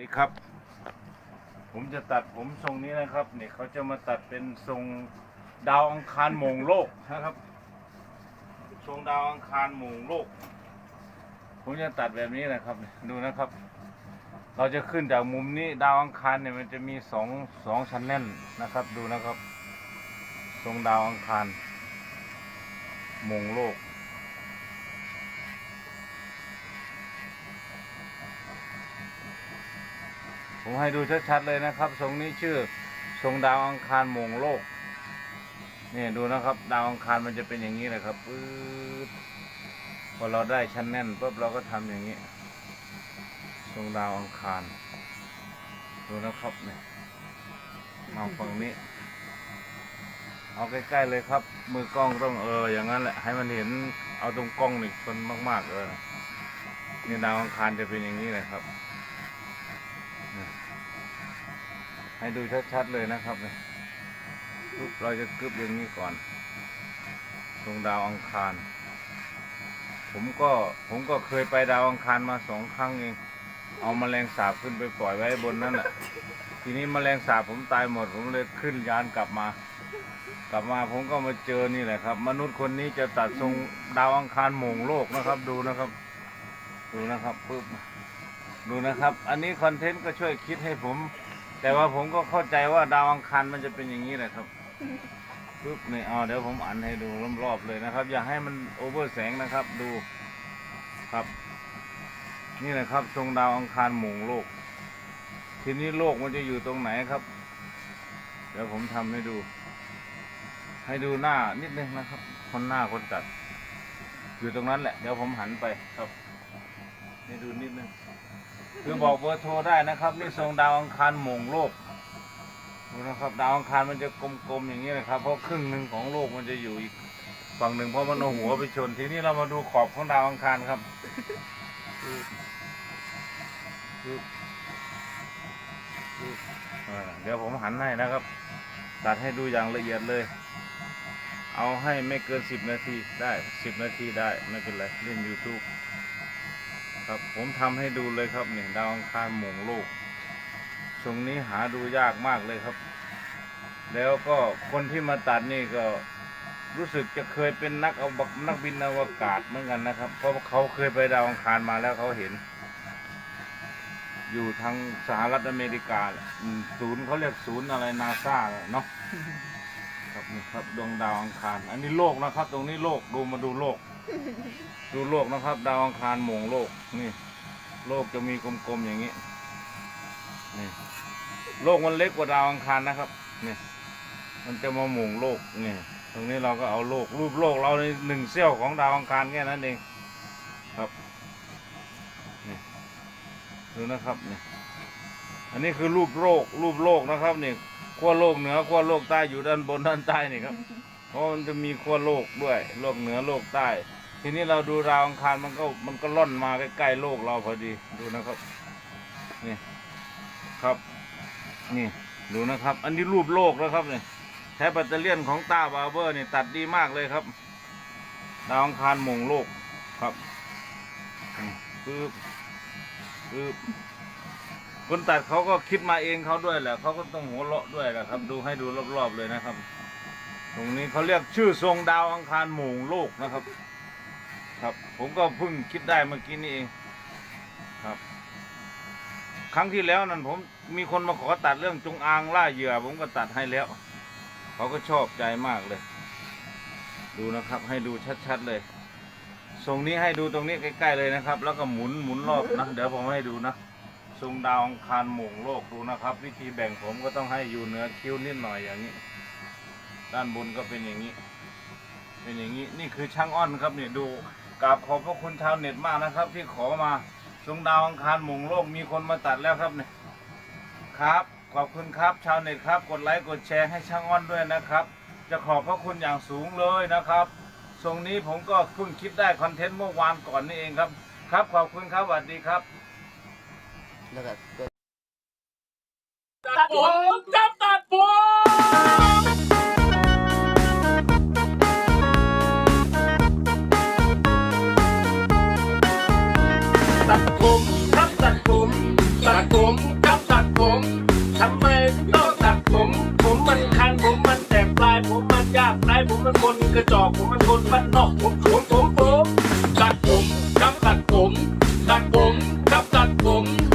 ดีครับ ผมจะตัดผมทรงนี้นะครับเนี่ยเขาจะมาตัดเป็นทรงดาวอังคารมงโลกนะครับ ทรงดาวอังคารมงโลก ผมจะตัดแบบนี้นะครับ ดูนะครับ เราจะขึ้นจากมุมนี้ดาวอังคารเนี่ยมันจะมีสองสองชั้นแน่นนะครับ ดูนะครับ ทรงดาวอังคารมงโลก ผมให้ดูชัดๆเลยนะครับทรงนี้ชื่อทรงดาวอังคารมงโลกนี่ดูนะครับ ดาวอังคารมันจะเป็นอย่างนี้เลยครับปื๊ดพอเราได้ชั้นแน่นปุ๊บเราก็ทำอย่างนี้ทรงดาวอังคาร ดูนะครับเนี่ยมาฝั่งนี้ เอาใกล้ๆเลยครับ มือกล้องต้องเอออย่างนั้นแหละให้มันเห็นเอาตรงกล้องหนึ่งชนมากๆเออนี่ดาวอังคารจะเป็นอย่างนี้เลยครับ ให้ดูชัดๆเลยนะครับเนี่ยปุ๊บเราจะกึบอย่างนี้ก่อนตรงดาวอังคาร ผมก็ผมก็เคยไปดาวอังคารมาสองครั้งเองเอาแมลงสาบขึ้นไปปล่อยไว้บนนั้นแหละทีนี้แมลงสาบผมตายหมด ผมเลยขึ้นยานกลับมา กลับมาผมก็มาเจอนี่แหละครับ มนุษย์คนนี้จะตัดทรงดาวอังคารหมงโลกนะครับ ดูนะครับ ดูนะครับปุ๊บดูนะครับ อันนี้คอนเทนต์ก็ช่วยคิดให้ผม แต่ว่าผมก็เข้าใจว่าดาวอังคารมันจะเป็นอย่างนี้แหละครับปุ๊บนี่เอาเดี๋ยวผมอันให้ดูรอบๆเลยนะครับ อย่าให้มันโอเวอร์แสงนะครับ ดูครับ นี่แหละครับทรงดาวอังคารหมุงโลก ทีนี้โลกมันจะอยู่ตรงไหนครับ เดี๋ยวผมทำให้ดู ให้ดูหน้านิดนึงนะครับ คนหน้าคนตัด อยู่ตรงนั้นแหละ เดี๋ยวผมหันไปครับ ให้ดูนิดนึง คือบอกเบอร์โทรได้นะครับ นี่ทรงดาวอังคารหม่งโลกดูนะครับ ดาวอังคารมันจะกลมๆอย่างนี้นะครับ เพราะครึ่งหนึ่งของโลกมันจะอยู่อีกฝั่งหนึ่งเพราะมันเอาหัวไปชนทีนี้เรามาดูขอบของดาวอังคารครับเดี๋ยวผมหันให้นะครับ ตัดให้ดูอย่างละเอียดเลย เอาให้ไม่เกินสิบนาทีได้สิบนาทีได้ไม่เป็นไรเล่น YouTube ครับผมทำให้ดูเลยครับเนี่ยดาวอังคารหม่งโลกตรงนี้หาดูยากมากเลยครับ แล้วก็คนที่มาตัดนี่ก็รู้สึกจะเคยเป็นนักเอาบักนักบินอวกาศเหมือนกันนะครับ เพราะเขาเคยไปดาวอังคารมาแล้วเขาเห็น อยู่ทางสหรัฐอเมริกาศูนย์เขาเรียกศูนย์อะไรนาซาเนาะครับนี่ครับดวงดาวอังคาร อันนี้โลกนะครับ ตรงนี้โลกดูมาดูโลก ดูโลกนะครับ ดาวอังคารหม่งโลกนี่ โลกจะมีกลมๆอย่างนี้นี่โลกมันเล็กกว่าดาวอังคารนะครับนี่มันจะมาหม่งโลกนี่ตรงนี้เราก็เอาโลกรูปโลกเราในหนึ่งเสี้ยวของดาวอังคารแค่นั้นเองครับนี่ดูนะครับนี่อันนี้คือรูปโลกรูปโลกนะครับนี่ขั้วโลกเหนือขั้วโลกใต้อยู่ด้านบนด้านใต้นี่ครับ เพราะมันจะมีขั้วโลกด้วย โลกเหนือโลกใต้ ทีนี้เราดูดาวอังคารมันก็มันก็ล่อนมาใกล้ๆโลกเราพอดีดูนะครับนี่ครับนี่ดูนะครับ อันนี้รูปโลกนะครับเนี่ยใช้แบตเตอรี่ยนของตาบาร์เบอร์นี่ตัดดีมากเลยครับ ดาวอังคารมงโลกครับนี่ปึ๊บปึ๊บคนตัดเขาก็คิดมาเองเขาด้วยแหละเขาก็ต้องหัวเราะด้วยแหละครับ ดูให้ดูรอบๆเลยนะครับ ตรงนี้เขาเรียกชื่อทรงดาวอังคารหม่งโลกนะครับ ครับ ผมก็เพิ่งคิดได้เมื่อกี้นี่เองครับ ครั้งที่แล้วนั่นผมมีคนมาขอตัดเรื่องจงอางล่าเหยื่อ ผมก็ตัดให้แล้วเขาก็ชอบใจมากเลย ดูนะครับ ให้ดูชัดๆเลยทรงนี้ให้ดูตรงนี้ใกล้ๆเลยนะครับ แล้วก็หมุนหมุนรอบนะเดี๋ยวผมให้ดูนะทรงดาวองคารหม่งโลกดูนะครับ วิธีแบ่งผมก็ต้องให้อยู่เหนือคิ้วนิดหน่อยอย่างนี้ ด้านบนก็เป็นอย่างนี้ เป็นอย่างนี้นี่คือช่างอ้อนครับเนี่ยดู กราบขอบพระคุณชาวเน็ตมากนะครับ ที่ขอมาทรงดาวอังคารหมุงโลกมีคนมาตัดแล้วครับเนี่ยครับ ขอบคุณครับชาวเน็ตครับ กดไลค์กดแชร์ให้ช่างอ้อนด้วยนะครับ จะขอบพระคุณอย่างสูงเลยนะครับทรงนี้ผมก็เพิ่งคิดได้คอนเทนต์เมื่อวานก่อนนี่เองครับ ครับขอบคุณครับสวัสดีครับ แล้วก็ก็ตัดผมจับตัด ตัดผมครับตัดผมตัดผมครับตัดผมทำไมต้องตัดผม ผมมันคันผมมันแตกปลาย ผมมันยากไรผมมันคนกระจอกผมมันคนบ้านนอกผมผมผมผมตัดผมครับตัดผมตัดผมครับตัดผม